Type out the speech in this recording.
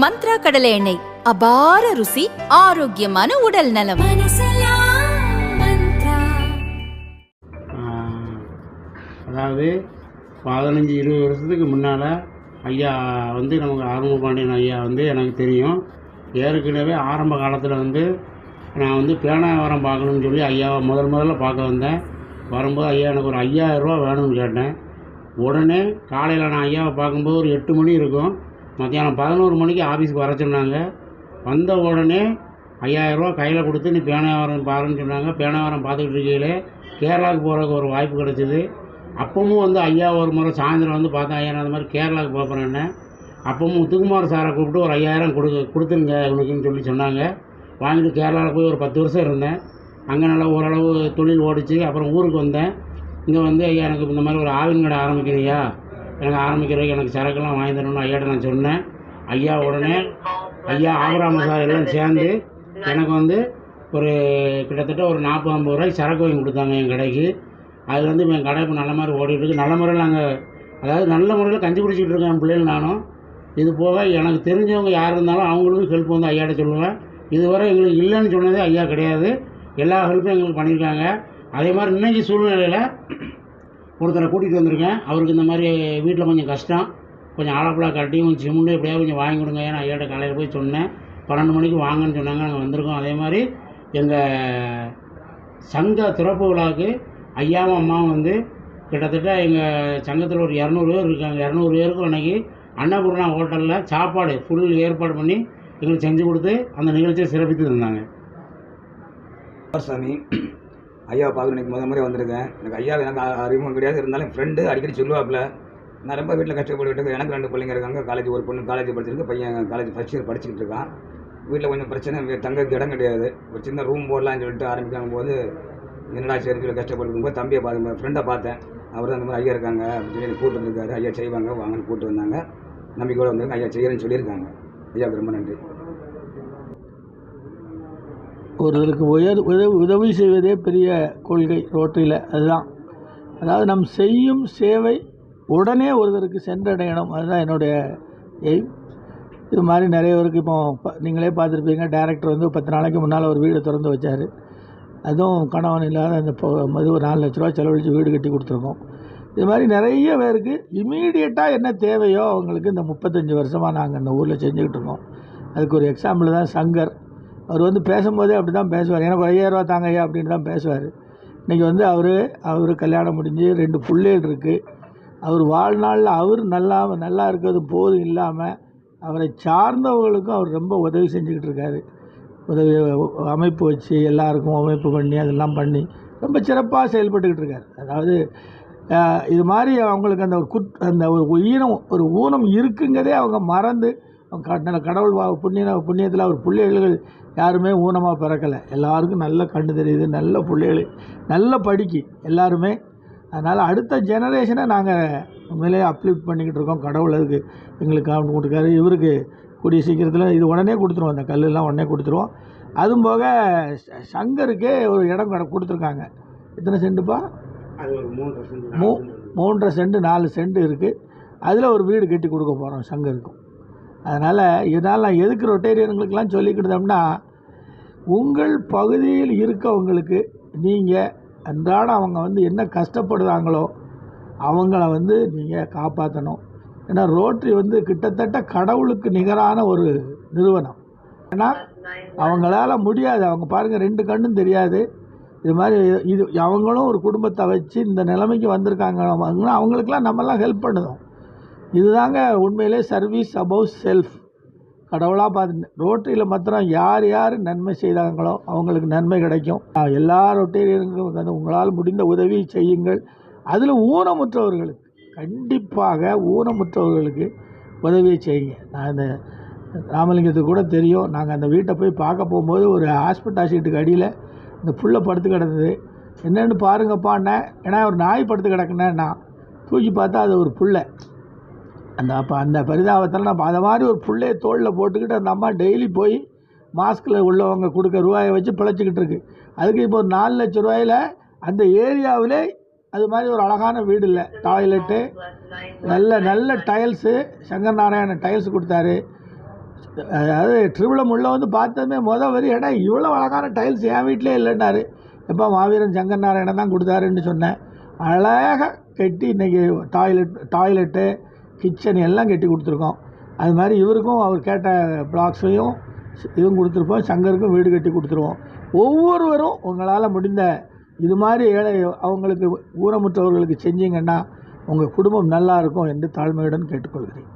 மந்த்ரா கடலை எண்ணெய் அபார ருசி ஆரோக்கியமான உடல் நலம். அதாவது பதினஞ்சு இருபது வருஷத்துக்கு முன்னால் ஐயா வந்து நமக்கு ஆறுமுக பாண்டியன் ஐயா வந்து எனக்கு தெரியும். ஏற்கனவே ஆரம்ப காலத்தில் வந்து நான் வந்து பேனாவரம் பார்க்கணும்னு சொல்லி ஐயாவை முதல் முதல்ல பார்க்க வந்தேன். வரும்போது ஐயா எனக்கு ஒரு ஐயாயிரம் ரூபா வேணும்னு கேட்டேன். உடனே காலையில் நான் ஐயாவை பார்க்கும்போது ஒரு எட்டு மணி இருக்கும். மத்தியானம் பதினோரு மணிக்கு ஆஃபீஸுக்கு வர சொன்னாங்க. வந்த உடனே ஐயாயிரரூவா கையில் கொடுத்து நீ பேனாவரம் பாருன்னு சொன்னாங்க. பேனாவரம் பார்த்துக்கிட்டு இருக்கையிலே கேரளாவுக்கு போகிறதுக்கு ஒரு வாய்ப்பு கிடச்சிது. அப்பவும் வந்து ஐயா ஒரு முறை சாயந்தரம் வந்து பார்த்தேன் ஐயா நான் அந்த மாதிரி கேரளாவுக்கு போகிறேன்னு அப்பவும் முத்துக்குமார் சாரை கூப்பிட்டு ஒரு ஐயாயிரம் கொடு கொடுத்துருங்க உனக்குன்னு சொல்லி சொன்னாங்க. வாங்கிட்டு கேரளாவில் போய் ஒரு பத்து வருஷம் இருந்தேன். அங்கே நல்லா ஓரளவு தொழில் ஓடிச்சு அப்புறம் ஊருக்கு வந்தேன். இங்கே வந்து ஐயா எனக்கு இந்த மாதிரி ஒரு ஆவின் கடை ஆரம்பிக்கிறியா எனக்கு ஆரம்பிக்கிறதுக்கு எனக்கு சரக்கெல்லாம் வாங்கி தரணும்னு ஐயாட்ட நான் சொன்னேன். ஐயா உடனே ஐயா ஆபராம சார் எல்லாம் சேர்ந்து எனக்கு வந்து ஒரு கிட்டத்தட்ட ஒரு நாற்பது ஐம்பது ரூபாய்க்கு சரக்கு வாங்கி கொடுத்தாங்க என் கடைக்கு. அது வந்து என் கடை இப்போ நல்ல மாதிரி ஓடிட்டு இருக்கு. நல்ல முறையில் நாங்கள் அதாவது நல்ல முறையில் கஞ்சி பிடிச்சிட்டு இருக்கேன் என் பிள்ளைகள் நானும். இது போக எனக்கு தெரிஞ்சவங்க யார் இருந்தாலும் அவங்களுக்கும் ஹெல்ப் வந்து ஐயாட்ட சொல்லுவேன். இதுவரை எங்களுக்கு இல்லைன்னு சொன்னதே ஐயா கிடையாது. எல்லா ஹெல்ப்பும் எங்களுக்கு பண்ணியிருக்காங்க. அதே மாதிரி இன்னைக்கு சூழ்நிலையில் ஒருத்தரை கூட்டிகிட்டு வந்திருக்கேன். அவருக்கு இந்த மாதிரி வீட்டில் கொஞ்சம் கஷ்டம். கொஞ்சம் ஆலப்பழம் கட்டி கொஞ்சம் சிமெண்ட் எப்படியாவது கொஞ்சம் வாங்கி கொடுங்க. நான் ஐயாட்ட காலையில் போய் சொன்னேன். பன்னெண்டு மணிக்கு வாங்கன்னு சொன்னாங்க. நாங்கள் வந்திருக்கோம். அதே மாதிரி எங்கள் சங்க திறப்பு விழாவுக்கு ஐயாவும் அம்மாவும் வந்து கிட்டத்தட்ட எங்கள் சங்கத்தில் ஒரு இரநூறு பேர் இருக்காங்க. இரநூறு பேருக்கும் அன்னைக்கு அன்னபூர்ணா ஹோட்டலில் சாப்பாடு ஃபுல் ஏற்பாடு பண்ணி எங்களுக்கு செஞ்சு கொடுத்து அந்த நிகழ்ச்சியை சிறப்பித்து தந்தாங்க. சாமி. ஐயாவை பார்க்க எனக்கு முத முறை வந்திருக்கேன். எனக்கு ஐயா எனக்கு அறிமுகம் கிடையாது. இருந்தாலும் ஃப்ரெண்டு அடிக்கடி சொல்லுவாப்பில் நான் ரொம்ப வீட்டில் கஷ்டப்பட்டுக்கிட்டு இருக்கேன். எனக்கு ரெண்டு பிள்ளைங்க இருக்காங்க. காலேஜ் ஒரு பொண்ணு காலேஜ் படிச்சிருக்கு. பையன் காலேஜ் ஃபஸ்ட் இயர் படிச்சுக்கிட்டு இருக்கான். வீட்டில் கொஞ்சம் பிரச்சனை வீ- இடம் கிடையாது. ஒரு சின்ன ரூம் போடலாம்னு சொல்லிட்டு ஆரம்பிக்கும் போது என்னடா சரி சொல்லி கஷ்டப்பட்டு போது தம்பியை பார்த்து ஃப்ரெண்டை பார்த்தேன். அவர் அந்த மாதிரி ஐயா இருக்காங்க அப்படின்னு சொல்லி கூட்டு வந்திருக்காரு. ஐயா செய்வாங்க வாங்கன்னு கூப்பிட்டு வந்தாங்க. நம்பிக்கையோடு வந்திருக்காங்க. ஐயா செய்யறேன்னு சொல்லியிருக்காங்க. ஐயாவுக்கு ரொம்ப நன்றி. ஒருவருக்கு உயர் உதவி உதவி செய்வதே பெரிய கொள்கை ரோட்டரியில் அதுதான். அதாவது நம் செய்யும் சேவை உடனே ஒருவருக்கு சென்றடையணும். அதுதான் என்னுடைய எய்ம். இது மாதிரி நிறைய பேருக்கு இப்போ நீங்களே பார்த்துருப்பீங்க டேரக்டர் வந்து பத்து நாளைக்கு முன்னால் ஒரு வீடு திறந்து வச்சார். அதுவும் கணவன் இல்லாத அந்த பொ- மது ஒரு நாலு லட்ச ரூபா செலவழித்து வீடு கட்டி கொடுத்துருக்கோம். இது மாதிரி நிறைய பேருக்கு இமீடியட்டாக என்ன தேவையோ அவங்களுக்கு இந்த முப்பத்தஞ்சு வருஷமாக நாங்கள் இந்த ஊரில் செஞ்சுக்கிட்டு இருக்கோம். அதுக்கு ஒரு எக்ஸாம்பிள் தான் சங்கர். அவர் வந்து பேசும்போதே அப்படி தான் பேசுவார். எனக்கு ஒரு ஐயாயிரரூவா தாங்க ஐயா அப்படின்னு தான் பேசுவார். இன்றைக்கி வந்து அவர் அவர் கல்யாணம் முடிஞ்சு ரெண்டு பிள்ளைகள் இருக்குது அவர் வாழ்நாளில் அவர் நல்லா நல்லா இருக்கிறது போதும் இல்லாமல் அவரை சார்ந்தவர்களுக்கும் அவர் ரொம்ப உதவி செஞ்சுக்கிட்டு இருக்காரு. உதவி அமைப்பு வச்சு எல்லாருக்கும் அமைப்பு பண்ணி அதெல்லாம் பண்ணி ரொம்ப சிறப்பாக செயல்பட்டுக்கிட்டு இருக்கார். அதாவது இது மாதிரி அவங்களுக்கு அந்த ஒரு குட் அந்த ஒரு ஈனம் ஒரு ஊனம் இருக்குங்கிறதே அவங்க மறந்து கடவுள் வா- புண்ணிய புண்ணியத்தில் அவர் பிள்ளைகள் யாருமே ஊனமாக பிறக்கலை. எல்லாருக்கும் நல்ல கண்ணு தெரியுது நல்ல பிள்ளைகள் நல்ல படிக்கு எல்லாருமே. அதனால் அடுத்த ஜெனரேஷனை நாங்கள் உண்மையிலேயே அப்லிஃப்ட் பண்ணிக்கிட்டு இருக்கோம். கடவுள் அதுக்கு எங்களுக்கு காவல் கொடுக்காரு இவருக்கு கூடிய சீக்கிரத்தில் இது உடனே கொடுத்துருவோம். அந்த கல்லெல்லாம் உடனே கொடுத்துருவோம். அதுவும் போக சங்கருக்கே ஒரு இடம் கட கொடுத்துருக்காங்க. எத்தனை மூ மூன்றரை சென்ட் நாலு சென்ட் இருக்குது அதில் ஒரு வீடு கட்டி கொடுக்க போகிறோம் சங்கருக்கும். அதனால் இதனால் நான் எதுக்கு ரொட்டேரியனுங்களுக்கெல்லாம் சொல்லிக்கிட்டோம்னா உங்கள் பகுதியில் இருக்கவங்களுக்கு நீங்கள் அன்றாட அவங்க வந்து என்ன கஷ்டப்படுறாங்களோ அவங்கள வந்து நீங்கள் காப்பாற்றணும் ஏன்னா ரோட்ரி வந்து கிட்டத்தட்ட கடவுளுக்கு நிகரான ஒரு நிறுவனம். ஏன்னா அவங்களால முடியாது. அவங்க பாருங்கள் ரெண்டு கண்ணும் தெரியாது. இது மாதிரி இது அவங்களும் ஒரு குடும்பத்தை வச்சு இந்த நிலைமைக்கு வந்திருக்காங்க. அவங்களுக்கெல்லாம் நம்மலாம் ஹெல்ப் பண்ணுதோம். இதுதாங்க உண்மையிலே சர்வீஸ் அபவ் செல்ஃப் கடவுளாக பார்த்து ரோட்டரியில் மாத்திரம் யார் யார் நன்மை செய்தாங்களோ அவங்களுக்கு நன்மை கிடைக்கும். எல்லா ரொட்டேரியருக்கும் வந்து உங்களால் முடிந்த உதவி செய்யுங்கள். அதில் ஊனமுற்றவர்களுக்கு கண்டிப்பாக ஊனமுற்றவர்களுக்கு உதவியை செய்யுங்க. நான் இந்த ராமலிங்கத்துக்கு கூட தெரியும். நாங்கள் அந்த வீட்டை போய் பார்க்க போகும்போது ஒரு ஹாஸ்பிட்டல் சீட்டுக்கு அடியில் இந்த புள்ள படுத்து கிடந்தது. என்னென்னு பாருங்கப்பான்னே ஏன்னா ஒரு நாய் படுத்து கிடக்குனேன்னா தூக்கி பார்த்தா அது ஒரு புள்ள அந்த அப்போ அந்த பரிதாபத்தில் நம்ம அதை மாதிரி ஒரு புள்ளைய தோளில் போட்டுக்கிட்டு அந்த அம்மா டெய்லி போய் மாஸ்கில் உள்ளவங்க கொடுக்க ரூபாயை வச்சு பிழைச்சிக்கிட்டு இருக்கு. அதுக்கு இப்போ ஒரு நாலு லட்ச ரூபாயில் அந்த ஏரியாவிலே அது மாதிரி ஒரு அழகான வீடு இல்லை. டாய்லெட்டு நல்ல நல்ல டைல்ஸு சங்கர் நாராயணன் டைல்ஸ் கொடுத்தாரு. அதாவது ட்ரிபிளம் உள்ள வந்து பார்த்ததுமே மொதல் வரி ஏடா இவ்வளோ அழகான டைல்ஸ் என் வீட்டிலே இல்லைன்னாரு. எப்போ மாவீரன் சங்கர் நாராயணன் தான் கொடுத்தாருன்னு சொன்னேன். அழகாக கட்டி இன்றைக்கி டாய்லெட் டாய்லெட்டு கிச்சன் எல்லாம் கட்டி கொடுத்துருக்கோம். அது மாதிரி இவருக்கும் அவர் கேட்ட பிளாக்ஸையும் இதுவும் கொடுத்துருப்போம். சங்கருக்கும் வீடு கட்டி கொடுத்துருவோம். ஒவ்வொருவரும் உங்களால் முடிந்த இது மாதிரி ஏழை அவங்களுக்கு ஊனமுற்றவர்களுக்கு செஞ்சீங்கன்னா உங்கள் குடும்பம் நல்லா இருக்கும் என்று தாழ்மையுடன் கேட்டுக்கொள்கிறேன்.